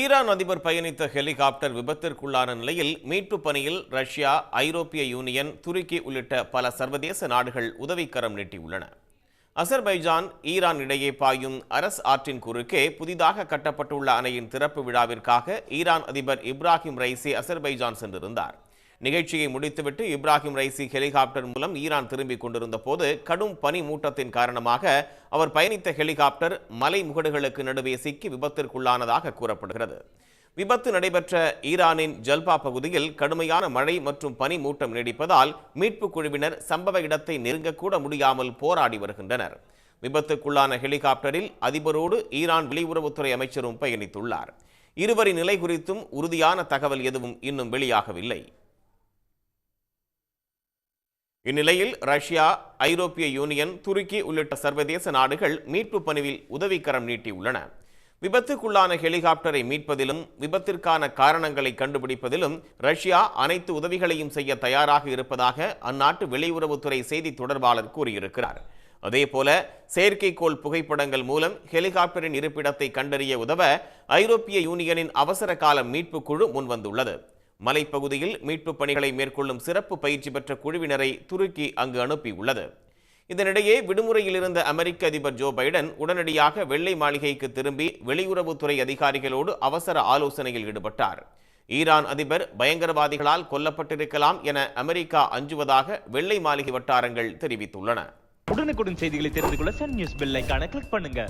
Iran அதிபர் பயணித்த helicopter விபத்திற்குள்ளான நிலையில் மீட்பு பணியில் ரஷ்யா ஐரோப்பிய யூனியன் துருக்கி உள்ளிட்ட பல சர்வதேச நாடுகள் உதவிக்கரம் நீட்டியுள்ளன. அசர்பைஜான் ஈரான் இடையே பாயும் அரஸ் ஆற்றின் குறுக்கே புதிதாக கட்டப்பட்டுள்ள அணையின் திறப்பு விழாவிற்காக ஈரான் அதிபர் இப்ராஹிம் ரைசி அசர்பைஜான் சென்றிருந்தார். நிகழ்ச்சியை முடித்துவிட்டு இப்ராஹிம் ரைசி ஹெலிகாப்டர் மூலம் ஈரான் திரும்பிக் கொண்டிருந்த போது கடும் பனி மூட்டத்தின் காரணமாக அவர் பயணித்த ஹெலிகாப்டர் மலை முகடுகளுக்கு நடுவே சிக்கி விபத்திற்குள்ளானதாக கூறப்படுகிறது. விபத்து நடைபெற்ற ஈரானின் ஜல்பா பகுதியில் கடுமையான மழை மற்றும் பனி மூட்டம் நீடிப்பதால் மீட்புக் குழுவினர் சம்பவ இடத்தை நெருங்கக்கூட முடியாமல் போராடி வருகின்றனர். விபத்துக்குள்ளான ஹெலிகாப்டரில் அதிபரோடு ஈரான் வெளியுறவுத்துறை அமைச்சரும் பயணித்துள்ளார். இருவரின் நிலை குறித்தும் உறுதியான தகவல் எதுவும் இன்னும் வெளியாகவில்லை. இந்நிலையில் ரஷ்யா ஐரோப்பிய யூனியன் துருக்கி உள்ளிட்ட சர்வதேச நாடுகள் மீட்பு பணியில் உதவிக்கரம் நீட்டியுள்ளன. விபத்துக்குள்ளான ஹெலிகாப்டரை மீட்பதிலும் விபத்திற்கான காரணங்களை கண்டுபிடிப்பதிலும் ரஷ்யா அனைத்து உதவிகளையும் செய்ய தயாராக இருப்பதாக அந்நாட்டு வெளியுறவுத்துறை செய்தி தொடர்பாளர் கூறியிருக்கிறார். அதேபோல செயற்கைக்கோள் புகைப்படங்கள் மூலம் ஹெலிகாப்டரின் இருப்பிடத்தை கண்டறிய உதவ ஐரோப்பிய யூனியனின் அவசர கால மீட்பு குழு முன்வந்துள்ளது. மலைப்பகுதியில் மீட்புப் பணிகளை மேற்கொள்ளும் சிறப்பு பயிற்சி பெற்ற குழுவினரை துருக்கி அங்கு அனுப்பியுள்ளது. இதனிடையே விடுமுறையில் இருந்த அமெரிக்க அதிபர் ஜோ பைடன் உடனடியாக வெள்ளை மாளிகைக்கு திரும்பி வெளியுறவுத்துறை அதிகாரிகளோடு அவசர ஆலோசனையில் ஈடுபட்டார். ஈரான் அதிபர் பயங்கரவாதிகளால் கொல்லப்பட்டிருக்கலாம் என அமெரிக்கா அஞ்சுவதாக வெள்ளை மாளிகை வட்டாரங்கள் தெரிவித்துள்ளன. உடனுக்குடன் செய்திகளை தெரிந்து கொள்ள சன் நியூஸ் பெல் கிளிக் பண்ணுங்க.